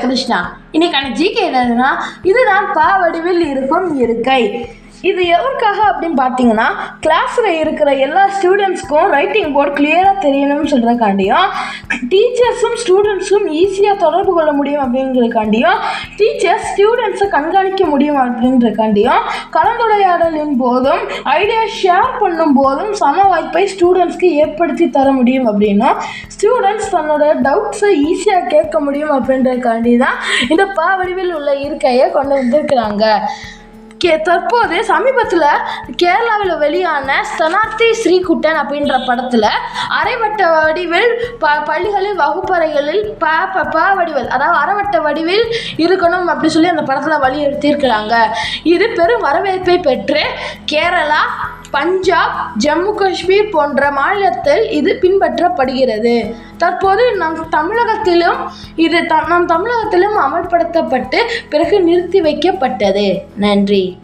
கிருஷ்ணா. இன்னைக்கான ஜிகே என்னதுன்னா இதுதான் பா வடிவில் இருக்கும் இருக்கை. இது எவருக்காக அப்படின்னு பார்த்தீங்கன்னா கிளாஸில் இருக்கிற எல்லா ஸ்டூடெண்ட்ஸ்க்கும் ரைட்டிங் போர்டு கிளியராக தெரியணும்னு சொல்கிறக்காண்டியும் டீச்சர்ஸும் ஸ்டூடெண்ட்ஸும் ஈஸியாக தொடர்பு கொள்ள முடியும் அப்படிங்கிறதுக்காண்டியும் டீச்சர்ஸ் ஸ்டூடெண்ட்ஸை கண்காணிக்க முடியும் அப்படின்றக்காண்டியும் கலந்துரையாடலின் போதும் ஐடியா ஷேர் பண்ணும் போதும் சம வாய்ப்பை ஸ்டூடெண்ட்ஸ்க்கு ஏற்படுத்தி தர முடியும் அப்படின்னும் ஸ்டூடெண்ட்ஸ் தன்னோட டவுட்ஸை ஈஸியாக கேட்க முடியும் அப்படின்றதுக்காண்டி தான் இந்த பா வடிவில் உள்ள இருக்கையை கொண்டு வந்திருக்கிறாங்க. கே தற்போது சமீபத்தில் கேரளாவில் வெளியான ஸ்தனார்த்தி ஸ்ரீகுட்டன் அப்படின்ற படத்தில் அரைவட்ட வடிவில் ப பள்ளிகளில் வகுப்பறைகளில் ப ப ப வடிவில் அதாவது அரைவட்ட வடிவில் இருக்கணும் அப்படி சொல்லி அந்த படத்தில் வலியுறுத்தியிருக்கிறாங்க. இது பெரும் வரவேற்பை பெற்று கேரளா பஞ்சாப் ஜம்மு காஷ்மீர் போன்ற மாநிலத்தில் இது பின்பற்றப்படுகிறது. தற்போது நம் தமிழகத்திலும் இது த நம் தமிழகத்திலும் அமல்படுத்தப்பட்டு பிறகு நிறுத்தி வைக்கப்பட்டது. நன்றி.